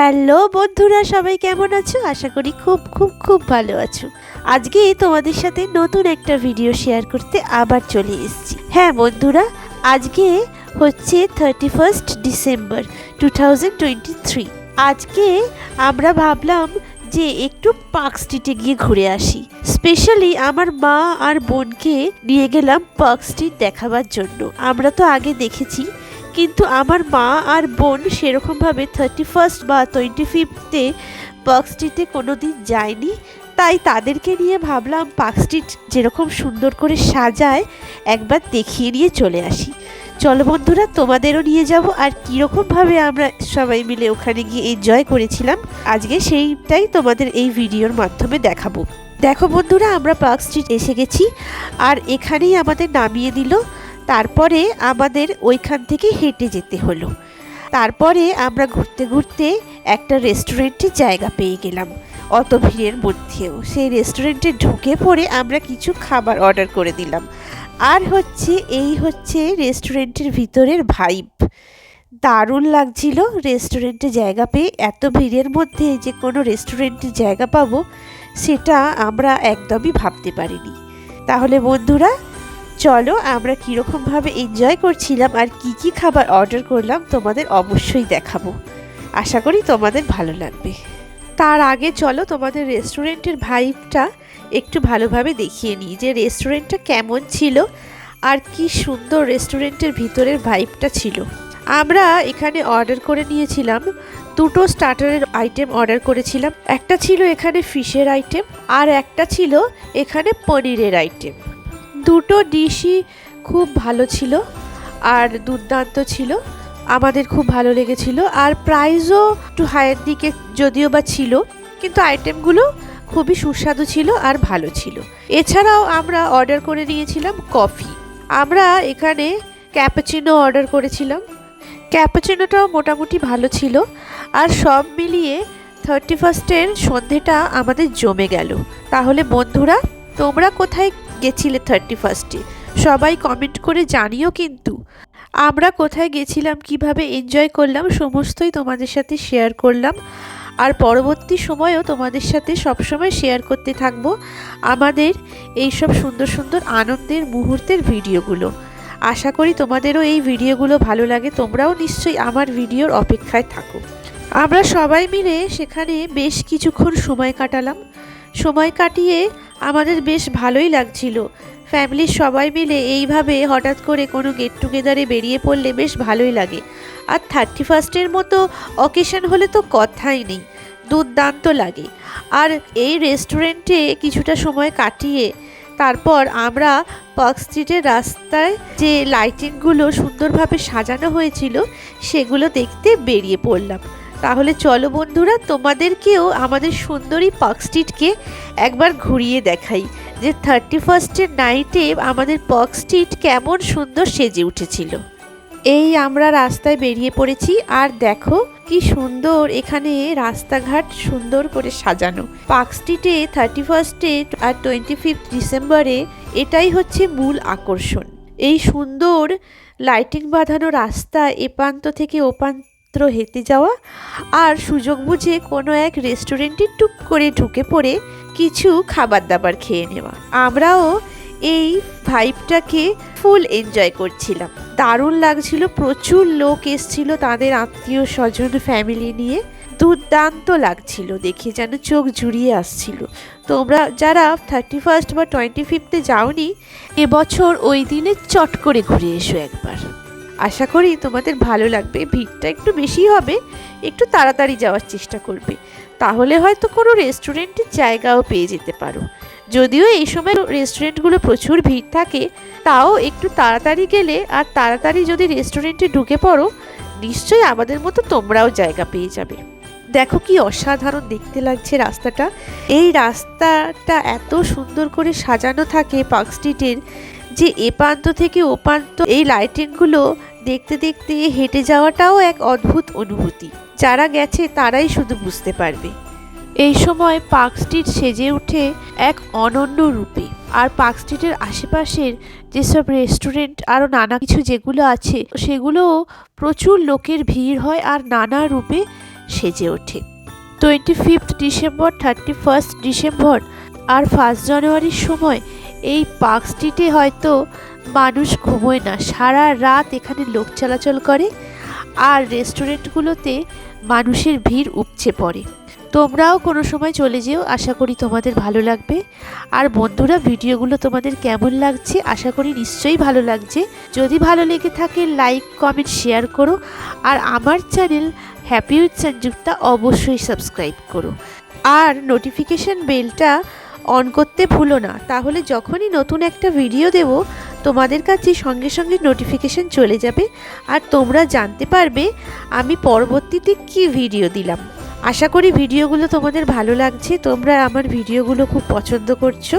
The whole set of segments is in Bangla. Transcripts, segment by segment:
হ্যালো বন্ধুরা, সবাই কেমন আছো? আশা করি খুব খুব খুব ভালো আছো। আজকে তোমাদের সাথে নতুন একটা ভিডিও শেয়ার করতে আবার চলে এসেছি। হ্যাঁ বন্ধুরা, আজকে হচ্ছে থার্টি ফার্স্ট ডিসেম্বর টু আজকে আমরা ভাবলাম যে একটু পার্ক স্ট্রিটে গিয়ে ঘুরে আসি। স্পেশালি আমার মা আর বোনকে নিয়ে গেলাম পার্ক স্ট্রিট দেখাবার জন্য। আমরা তো আগে দেখেছি কিন্তু আমার মা আর বোন সেরকমভাবে থার্টি ফার্স্ট বা টোয়েন্টি ফিফথে পার্ক স্ট্রিটে কোনো দিন যায়নি। তাই তাদেরকে নিয়ে ভাবলাম পার্ক স্ট্রিট যেরকম সুন্দর করে সাজায়, একবার দেখিয়ে নিয়ে চলে আসি। চলো বন্ধুরা, তোমাদেরও নিয়ে যাব। আর কীরকমভাবে আমরা সবাই মিলে ওখানে গিয়ে এনজয় করেছিলাম, আজকে সেইটাই তোমাদের এই ভিডিওর মাধ্যমে দেখাবো। দেখো বন্ধুরা, আমরা পার্ক স্ট্রিট এসে গেছি। আর এখানেই আমাদের নামিয়ে দিল। তারপরে আমাদের ওইখান থেকে হেঁটে যেতে হলো। তারপরে আমরা ঘুরতে ঘুরতে একটা রেস্টুরেন্টে জায়গা পেয়ে গেলাম, অত ভিড়ের মধ্যেও। সেই রেস্টুরেন্টে ঢুকে পড়ে আমরা কিছু খাবার অর্ডার করে দিলাম। আর হচ্ছে, এই হচ্ছে রেস্টুরেন্টের ভিতরের ভাইব দারুণ লাগছিল রেস্টুরেন্টে জায়গা পেয়ে। এত ভিড়ের মধ্যে যে কোনো রেস্টুরেন্টে জায়গা পাবো, সেটা আমরা একদমই ভাবতে পারিনি। তাহলে বন্ধুরা চলো, আমরা কীরকমভাবে এনজয় করছিলাম আর কি কি খাবার অর্ডার করলাম তোমাদের অবশ্যই দেখাবো। আশা করি তোমাদের ভালো লাগবে। তার আগে চলো, তোমাদের রেস্টুরেন্টের ভাইবটা একটু ভালোভাবে দেখিয়ে নিই যে রেস্টুরেন্টটা কেমন ছিল আর কি সুন্দর রেস্টুরেন্টের ভিতরের ভাইবটা ছিল। আমরা এখানে অর্ডার করে নিয়েছিলাম, দুটো স্টার্টারের আইটেম অর্ডার করেছিলাম। একটা ছিল এখানে ফিশের আইটেম আর একটা ছিল এখানে পনিরের আইটেম দুটো ডিশই খুব ভালো ছিল আর দুর্দান্ত ছিল। আমাদের খুব ভালো লেগেছিল আর প্রাইসও একটু হায়ের দিকে যদিও বা ছিল, কিন্তু আইটেমগুলো খুবই সুস্বাদু ছিল আর ভালো ছিল। এছাড়াও আমরা অর্ডার করে নিয়েছিলাম কফি আমরা এখানে ক্যাপাচিনো অর্ডার করেছিলাম। ক্যাপাচিনোটাও মোটামুটি ভালো ছিল আর সব মিলিয়ে থার্টি ফার্স্টের সন্ধেটা আমাদের জমে গেল। তাহলে বন্ধুরা, তোমরা কোথায় গেছিলে থার্টি ফার্স্টে সবাই কমেন্ট করে জানিও কিন্তু। আমরা কোথায় গেছিলাম, কীভাবে এনজয় করলাম, সমস্তই তোমাদের সাথে শেয়ার করলাম। আর পরবর্তী সময়েও তোমাদের সাথে সবসময় শেয়ার করতে থাকব আমাদের এই সব সুন্দর সুন্দর আনন্দের মুহূর্তের ভিডিওগুলো। আশা করি তোমাদেরও এই ভিডিওগুলো ভালো লাগে, তোমরাও নিশ্চয়ই আমার ভিডিওর অপেক্ষায় থাকো। আমরা সবাই মিলে সেখানে বেশ কিছুক্ষণ সময় কাটালাম। সময় কাটিয়ে আমাদের বেশ ভালোই লাগছিল। ফ্যামিলির সবাই মিলে এইভাবে হঠাৎ করে কোনো গেট টুগেদারে বেরিয়ে পড়লে বেশ ভালোই লাগে। আর থার্টি ফার্স্টের মতো অকেশন হলে তো কথাই নেই, দুর্দান্ত লাগে। আর এই রেস্টুরেন্টে কিছুটা সময় কাটিয়ে তারপর আমরা পার্ক স্ট্রিটের রাস্তায় যে লাইটিংগুলো সুন্দরভাবে সাজানো হয়েছিল, সেগুলো দেখতে বেরিয়ে পড়লাম। তাহলে চলো বন্ধুরা, তোমাদেরকেও আমাদের সুন্দরী পার্ক স্ট্রিটকে একবার ঘুরিয়ে দেখাই যে থার্টি ফার্স্টের নাইটে আমাদের পার্ক স্ট্রিট কেমন সুন্দর সেজে উঠেছিল। এই আমরা রাস্তায় বেরিয়ে পড়েছি আর দেখো কি সুন্দর এখানে রাস্তাঘাট সুন্দর করে সাজানো। পার্ক স্ট্রিটে থার্টি ফার্স্টে আর টোয়েন্টি ফিফথ ডিসেম্বরে এটাই হচ্ছে মূল আকর্ষণ। এই সুন্দর লাইটিং বাঁধানো রাস্তা এপান্ত থেকে ওপান্ত হেঁটে যাওয়া আর সুযোগ বুঝে কোনো এক রেস্টুরেন্টে টুক করে ঢুকে পড়ে কিছু খাবার দাবার খেয়ে নেওয়া। আমরাও এই ভাইবটাকে ফুল এনজয় করছিলাম। দারুণ লাগছিল, প্রচুর লোক এসছিল তাদের আত্মীয় স্বজন ফ্যামিলি নিয়ে। দুর্দান্ত লাগছিল দেখে যেন চোখ জুড়িয়ে আসছিল। তোমরা যারা থার্টি ফার্স্ট বা টোয়েন্টি ফিফথে যাওনি এবছর ওই দিনে চট করে ঘুরে এসো একবার। আশা করি তোমাদের ভালো লাগবে, ভিড়টা একটু বেশি হবে, একটু তাড়াতাড়ি যাওয়ার চেষ্টা করবে। তাহলে হয়তো কোনো রেস্টুরেন্টের জায়গাও পেয়ে যেতে পারো। যদিও এই সময় রেস্টুরেন্টগুলো প্রচুর ভিড় থাকে, তাও একটু তাড়াতাড়ি গেলে আর তাড়াতাড়ি যদি রেস্টুরেন্টে ঢুকে পড়ো, নিশ্চয়ই আমাদের মতো তোমরাও জায়গা পেয়ে যাবে। দেখো কি অসাধারণ দেখতে লাগছে রাস্তাটা। এই রাস্তাটা এত সুন্দর করে সাজানো থাকে পার্ক স্ট্রিটের, যে এ প্রান্ত থেকে ও প্রান্ত এই লাইটিংগুলো দেখতে দেখতে হেঁটে যাওয়াটাও এক অদ্ভুত অনুভূতি। যারা গেছে তারাই শুধু বুঝতে পারবে। এই সময় পার্ক স্ট্রিট সেজে ওঠে এক অনন্য রূপে। আর পার্ক স্ট্রিটের আশেপাশের যেসব রেস্টুরেন্ট আরও নানা কিছু যেগুলো আছে সেগুলোও প্রচুর লোকের ভিড় হয় আর নানা রূপে সেজে ওঠে। Twenty fifth December thirty first December আর ফার্স্ট জানুয়ারির সময় এই পার্ক স্ট্রিটে হয়তো মানুষ ঘুমোয় না। সারা রাত এখানে লোক চলাচল করে আর রেস্টুরেন্টগুলোতে মানুষের ভিড় উপচে পড়ে। তোমরাও কোনো সময় চলে যেও, আশা করি তোমাদের ভালো লাগবে। আর বন্ধুরা, ভিডিওগুলো তোমাদের কেমন লাগছে? আশা করি নিশ্চয়ই ভালো লাগছে। যদি ভালো লেগে থাকে, লাইক, কমেন্ট, শেয়ার করো। আর আমার চ্যানেল হ্যাপি উইথ সঞ্যুক্তা অবশ্যই সাবস্ক্রাইব করো। আর নোটিফিকেশন বেলটা অন করতে ভুলো না। তাহলে যখনই নতুন একটা ভিডিও দেব, তোমাদের কাছে সঙ্গে সঙ্গে নোটিফিকেশন চলে যাবে। আর তোমরা জানতে পারবে আমি পরবর্তীতে কি ভিডিও দিলাম। আশা করি ভিডিওগুলো তোমাদের ভালো লাগছে। তোমরা আমার ভিডিওগুলো খুব পছন্দ করছ।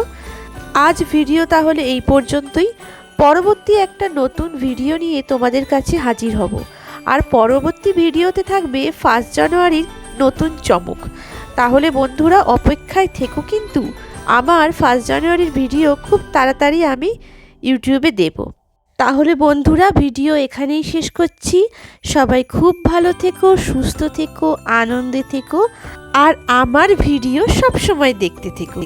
আজ ভিডিও তাহলে এই পর্যন্তই। পরবর্তী একটা নতুন ভিডিও নিয়ে তোমাদের কাছে হাজির হব। আর পরবর্তী ভিডিওতে থাকবে ফার্স্ট জানুয়ারির নতুন চমক। তাহলে বন্ধুরা, অপেক্ষায় থেকো কিন্তু। আমার ফার্স্ট জানুয়ারির ভিডিও খুব তাড়াতাড়ি আমি ইউটিউবে দেব। তাহলে বন্ধুরা ভিডিও এখানেই শেষ করছি। সবাই খুব ভালো থেকো, সুস্থ থেকো, আনন্দে থেকো, আর আমার ভিডিও সবসময় দেখতে থেকো।